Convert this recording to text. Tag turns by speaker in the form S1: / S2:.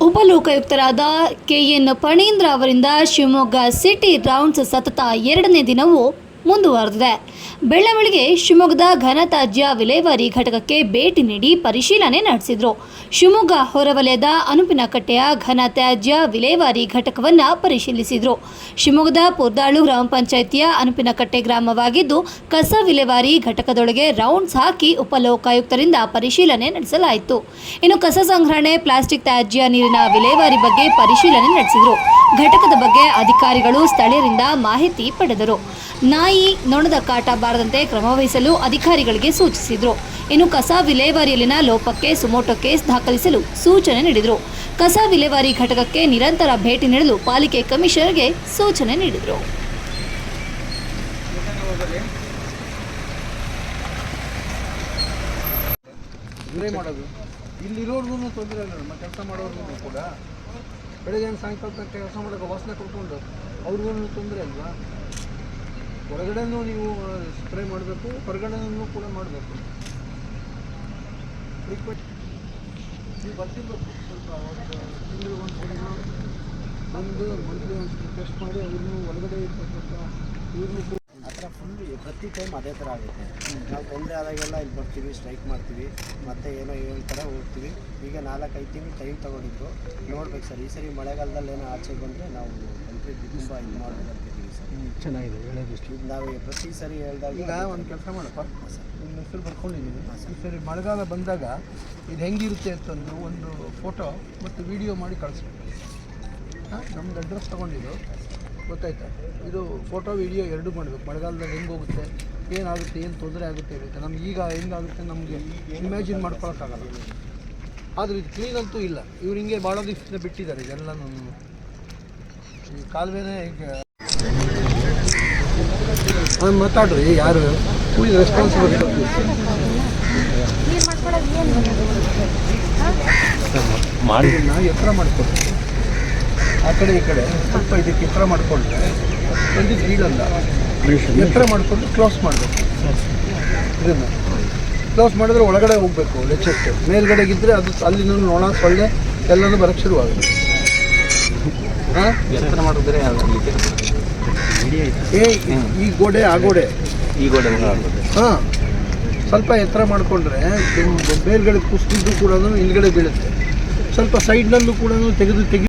S1: ಉಪಲೋಕಾಯುಕ್ತರಾದ K N Phanindra ಅವರಿಂದ Shivamogga city rounds ಸತತ ಎರಡನೇ ದಿನವೂ ಮುಂದುವರೆದಿದೆ. ಬೆಳ್ಳಂಬೆಳಿಗ್ಗೆ ಶಿವಮೊಗ್ಗದ ಘನತ್ಯಾಜ್ಯ ವಿಲೇವಾರಿ ಘಟಕಕ್ಕೆ ಭೇಟಿ ನೀಡಿ ಪರಿಶೀಲನೆ ನಡೆಸಿದರು. ಶಿವಮೊಗ್ಗ ಹೊರವಲಯದ ಅನುಪಿನಕಟ್ಟೆಯ ಘನತ್ಯಾಜ್ಯ ವಿಲೇವಾರಿ ಘಟಕವನ್ನು ಪರಿಶೀಲಿಸಿದರು. ಶಿವಮೊಗ್ಗದ ಪುರ್ದಾಳು ಗ್ರಾಮ ಪಂಚಾಯಿತಿಯ ಅನುಪಿನಕಟ್ಟೆ ಗ್ರಾಮವಾಗಿದ್ದು, ಕಸ ವಿಲೇವಾರಿ ಘಟಕದೊಳಗೆ ರೌಂಡ್ಸ್ ಹಾಕಿ ಉಪಲೋಕಾಯುಕ್ತರಿಂದ ಪರಿಶೀಲನೆ ನಡೆಸಲಾಯಿತು. ಇನ್ನು ಕಸ ಸಂಗ್ರಹಣೆ, ಪ್ಲಾಸ್ಟಿಕ್ ತ್ಯಾಜ್ಯ, ನೀರಿನ ವಿಲೇವಾರಿ ಬಗ್ಗೆ ಪರಿಶೀಲನೆ ನಡೆಸಿದರು. ಘಟಕದ ಬಗ್ಗೆ ಅಧಿಕಾರಿಗಳು ಸ್ಥಳೀಯರಿಂದ ಮಾಹಿತಿ ಪಡೆದರು. ನಾಯಿ ನೊಣದ ಕಾಟ ಬಾರದಂತೆ ಕ್ರಮವಹಿಸಲು ಅಧಿಕಾರಿಗಳಿಗೆ ಸೂಚಿಸಿದರು. ಇನ್ನು ಕಸ ವಿಲೇವಾರಿಯಲ್ಲಿನ ಲೋಪಕ್ಕೆ ಸುಮೋಟೋ ಕೇಸ್ ದಾಖಲಿಸಲು ಸೂಚನೆ ನೀಡಿದರು. ಕಸ ವಿಲೇವಾರಿ ಘಟಕಕ್ಕೆ ನಿರಂತರ ಭೇಟಿ ನೀಡಲು ಪಾಲಿಕೆ ಕಮಿಷನರ್ಗೆ ಸೂಚನೆ ನೀಡಿದರು.
S2: ನಮ್ಮ ಕೆಲಸ ಕೂಡ. ಬೆಳಗ್ಗೆ ಸಾಯಂಕಾಲ ಕೆಲಸ ಮಾಡೋಕೆ ವಾಸನೆ ಕೊಟ್ಕೊಂಡು ಅವ್ರಿಗೂ ತೊಂದರೆ ಅಲ್ವಾ? ಹೊರಗಡೆನೂ ನೀವು ಸ್ಪ್ರೇ ಮಾಡಬೇಕು, ಹೊರಗಡೆನೂ ಕೂಡ ಮಾಡಬೇಕು. ಫ್ರೀಕ್ವೆಂಟ್ ನೀವು ಬರ್ತಿರ್ಬೇಕು ಸ್ವಲ್ಪ ತಿಂಗಳು ಒಂದು ಸಲ ಬಂದು ಮಂತ್ಲಿ ಒಂದು ಟೆಸ್ಟ್ ಮಾಡಿ ಅವ್ರನ್ನೂ ಒಳಗಡೆ ಇರ್ತಕ್ಕಂಥ ಇವ್ರನ್ನೂ
S3: ಪ್ರತಿ ಟೈಮ್ ಅದೇ ಥರ ಆಗುತ್ತೆ. ನಾವು ತೊಂದರೆ ಆದಾಗೆಲ್ಲ ಇಲ್ಲಿ ಬರ್ತೀವಿ ಸ್ಟ್ರೈಕ್ ಮಾಡ್ತೀವಿ ಮತ್ತೆ ಏನೋ ಹೇಳ್ತಾರೆ ಹೋಗ್ತೀವಿ. ಈಗ ನಾಲ್ಕೈದು ತಿಂಗಳು ಟೈಮ್ ತೊಗೊಂಡಿದ್ರು ನೋಡ್ಬೇಕು ಸರ್ ಈ ಸರಿ ಮಳೆಗಾಲದಲ್ಲಿ ಏನೋ ಆಚೆ ಬಂದರೆ ನಾವು ಕಂಪ್ಲೀಟ್ ತುಂಬ ಇದು ಮಾಡ್ಬೇಕಂತಿದ್ದೀವಿ ಸರ್.
S2: ಚೆನ್ನಾಗಿದೆ
S3: ಹೇಳೋದಿಷ್ಟು ನಾವು ಪ್ರತಿ ಸರಿ ಹೇಳಿದಾಗ
S2: ಈಗ ಒಂದು ಕೆಲಸ ಮಾಡಪ್ಪ. ಸರ್. ನಿಮ್ಮ ಹೆಸರು ಬರ್ಕೊಂಡಿದ್ದೀನಿ. ಈ ಸರಿ ಮಳೆಗಾಲ ಬಂದಾಗ ಇದು ಹೆಂಗಿರುತ್ತೆ ಅಂತಂದು ಒಂದು ಫೋಟೋ ಮತ್ತು ವಿಡಿಯೋ ಮಾಡಿ ಕಳಿಸ್ಬೇಕು. ಹಾಂ ನಮ್ದು ಅಡ್ರೆಸ್ ತೊಗೊಂಡಿದ್ದು. ಗೊತ್ತಾಯ್ತಾ? ಇದು ಫೋಟೋ ವಿಡಿಯೋ ಎರಡು ಮಾಡಬೇಕು. ಮಳೆಗಾಲದಲ್ಲಿ ಹೆಂಗೆ ಹೋಗುತ್ತೆ ಏನಾಗುತ್ತೆ ಏನು ತೊಂದರೆ ಆಗುತ್ತೆ ಅಂತ. ನಮ್ಗೆ ಈಗ ಹೆಂಗಾಗುತ್ತೆ ನಮಗೆ ಇಮ್ಯಾಜಿನ್ ಮಾಡ್ಕೊಳಕ್ಕಾಗಲ್ಲ. ಆದರೆ ಇದು ಕ್ಲೀನ್ ಅಂತೂ ಇಲ್ಲ. ಇವ್ರು ಹಿಂಗೆ ಭಾಳ ದಿವಸದಿಂದ ಬಿಟ್ಟಿದ್ದಾರೆ ಇದೆಲ್ಲನೂ ಈ ಕಾಲುವೆನೇ ಅವ್ನು ಮಾತಾಡ್ರಿ ಯಾರು? ಕೂಲಿ ರೆಸ್ಪಾನ್ಸಿಬಲ್ ಮಾಡಿ ನಾ ಎತ್ತರ ಮಾಡ್ಕೊಡ್ತೀವಿ ಆ ಕಡೆ ಈ ಕಡೆ ಸ್ವಲ್ಪ ಇದಕ್ಕೆ ಎತ್ತರ ಮಾಡಿಕೊಂಡ್ರೆ ಒಂದು ಬೀಳಲ್ಲ ಎತ್ತರ ಮಾಡಿಕೊಂಡು ಕ್ಲೋಸ್ ಮಾಡಬೇಕು. ಇದನ್ನು. ಕ್ಲೋಸ್ ಮಾಡಿದ್ರೆ ಒಳಗಡೆ ಹೋಗಬೇಕು ಲೆಚ್ಚೆಟ್ಟು ಮೇಲ್ಗಡೆಗಿದ್ದರೆ ಅದು ಅಲ್ಲಿನ ನೋಣ ಸೊಳ್ಳೆ ಎಲ್ಲನೂ ಬರಕ್ಕೆ ಶುರುವಾಗುತ್ತೆ ಹಾಂ?
S4: ಎತ್ತರ ಮಾಡಿದ್ರೆ
S2: ಏ ಈ ಗೋಡೆ ಆ ಗೋಡೆ.
S4: ಈ ಗೋಡೆ
S2: ಹಾಂ. ಸ್ವಲ್ಪ ಎತ್ತರ ಮಾಡಿಕೊಂಡ್ರೆ ಮೇಲ್ಗಡೆ ಕುಸಿದಿದ್ದು ಕೂಡ ಹಿಂದ್ಗಡೆ ಬೀಳುತ್ತೆ. ಸ್ವಲ್ಪ ಸೈಡ್ನಲ್ಲೂ ಕೂಡ ತೆಗೆದು ತೆಗಿ